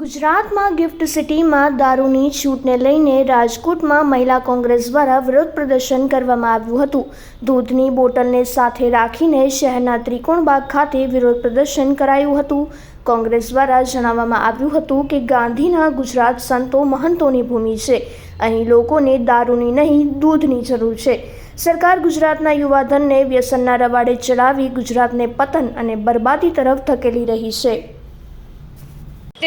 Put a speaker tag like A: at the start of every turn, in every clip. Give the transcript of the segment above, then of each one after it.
A: ગુજરાતમાં ગિફ્ટ સિટીમાં દારૂની છૂટને લઈને રાજકોટમાં મહિલા કોંગ્રેસ દ્વારા વિરોધ પ્રદર્શન કરવામાં આવ્યું હતું. દૂધની બોટલને સાથે રાખીને શહેરના ત્રિકોણબાગ ખાતે વિરોધ પ્રદર્શન કરાયું હતું. કોંગ્રેસ દ્વારા જણાવવામાં આવ્યું હતું કે ગાંધીના ગુજરાત સંતો મહંતોની ભૂમિ છે. અહીં લોકોને દારૂની નહીં, દૂધની જરૂર છે. સરકાર ગુજરાતના યુવાધનને વ્યસનના રવાડે ચડાવી ગુજરાતને પતન અને બરબાદી તરફ ધકેલી રહી છે.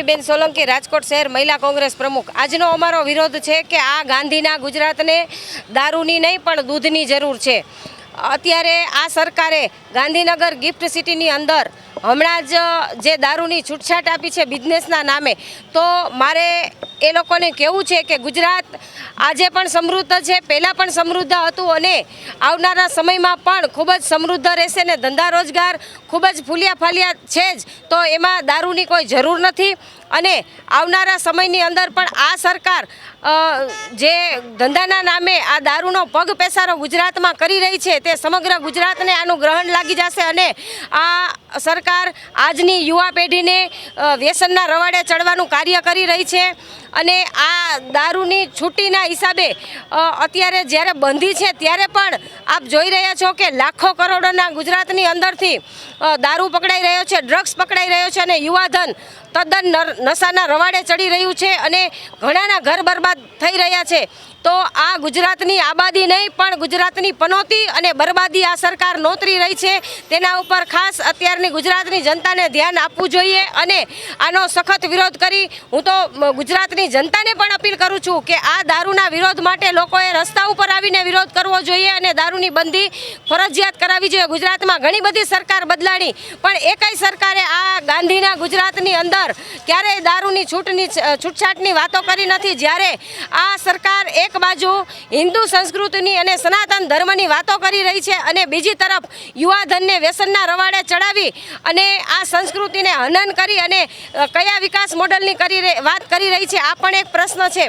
B: બેન સોલંકી, રાજકોટ શહેર મહિલા કોંગ્રેસ પ્રમુખ. આજનો અમારો વિરોધ છે કે આ ગાંધીના ગુજરાતને દારૂની નહીં, પણ દૂધની જરૂર છે. અત્યારે આ સરકારે ગાંધીનગર ગિફ્ટ સિટીની અંદર હમણાં જ જે દારૂની છૂટછાટ આપી છે બિઝનેસના નામે, તો મારે એ લોકોને કહેવું છે કે ગુજરાત આજે પણ સમૃદ્ધ છે, પહેલાં પણ સમૃદ્ધ હતું અને આવનારા સમયમાં પણ ખૂબ જ સમૃદ્ધ રહેશે ને ધંધા રોજગાર ખૂબ જ ફૂલિયા ફાલિયા છે જ. તો એમાં દારૂની કોઈ જરૂર નથી. અને આવનારા સમયની અંદર પણ આ સરકાર જે ધંધાના નામે આ દારૂનો પગ પેસારો ગુજરાતમાં કરી રહી છે તે સમગ્ર ગુજરાતને આનું ગ્રહણ લાગી જશે અને આ સરકાર આજની યુવા પેઢીને વ્યસનના રવાડે ચડવાનું કાર્ય કરી રહી છે અને આ દારૂની છૂટીના હિસાબે અત્યારે જ્યારે બંધી છે ત્યારે પણ આપ જોઈ રહ્યા છો કે લાખો કરોડોના ગુજરાતની અંદરથી દારૂ પકડાઈ રહ્યો છે, ડ્રગ્સ પકડાઈ રહ્યો છે અને યુવાધન તદ્દન નશાના રવાડે ચડી રહ્યું છે અને ઘણાના ઘર બરબાદ થઈ રહ્યા છે. તો આ ગુજરાતની આબાદી નહીં, પણ ગુજરાતની પનોતી અને બરબાદી આ સરકાર નોતરી રહી છે. તેના ઉપર ખાસ અત્યારની ગુજરાતની જનતાને ધ્યાન આપવું જોઈએ અને આનો સખત વિરોધ કરી હું તો ગુજરાતની જનતાને પણ અપીલ કરું છું કે આ દારૂના વિરોધ માટે લોકોએ રસ્તા ઉપર આવીને વિરોધ કરવો જોઈએ અને દારૂની બંધી ફરજિયાત કરાવવી જોઈએ. ગુજરાતમાં ઘણી બધી સરકાર બદલાણી, પણ એકાઈ સરકારે આ ગાંધીના ગુજરાતની અંદર ક્યારેય દારૂની છૂટની છૂટછાટની વાતો કરી નથી. જ્યારે આ સરકાર એક બાજુ હિન્દુ સંસ્કૃતિની અને સનાતન ધર્મની વાતો કરી રહી છે અને બીજી તરફ યુવાધનને વ્યસનના રવાડે ચડાવી અને આ સંસ્કૃતિને હનન કરી અને કયા વિકાસ મોડલની કરી વાત કરી રહી છે, આ પણ એક પ્રશ્ન છે.